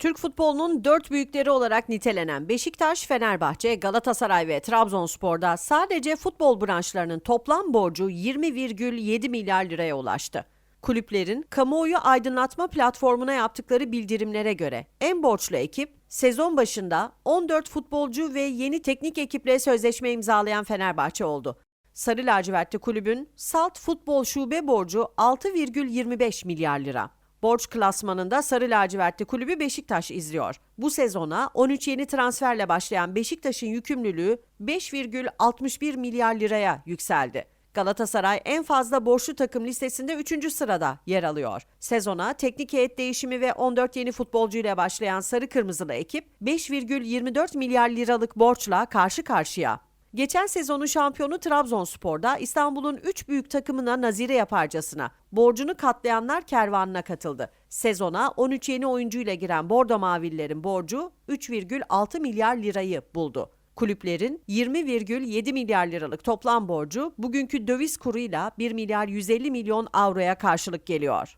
Türk futbolunun dört büyükleri olarak nitelenen Beşiktaş, Fenerbahçe, Galatasaray ve Trabzonspor'da sadece futbol branşlarının toplam borcu 20,7 milyar liraya ulaştı. Kulüplerin kamuoyu aydınlatma platformuna yaptıkları bildirimlere göre en borçlu ekip sezon başında 14 futbolcu ve yeni teknik ekiple sözleşme imzalayan Fenerbahçe oldu. Sarı lacivertli kulübün Salt Futbol Şube borcu 6,25 milyar lira. Borç klasmanında Sarı lacivertli kulübü Beşiktaş izliyor. Bu sezona 13 yeni transferle başlayan Beşiktaş'ın yükümlülüğü 5,61 milyar liraya yükseldi. Galatasaray en fazla borçlu takım listesinde 3. sırada yer alıyor. Sezona teknik heyet değişimi ve 14 yeni futbolcu başlayan Sarı Kırmızılı ekip 5,24 milyar liralık borçla karşı karşıya. Geçen sezonun şampiyonu Trabzonspor'da İstanbul'un 3 büyük takımına nazire yaparcasına borcunu katlayanlar kervanına katıldı. Sezona 13 yeni oyuncuyla giren Bordo Mavililerin borcu 3,6 milyar lirayı buldu. Kulüplerin 20,7 milyar liralık toplam borcu bugünkü döviz kuruyla 1 milyar 150 milyon avroya karşılık geliyor.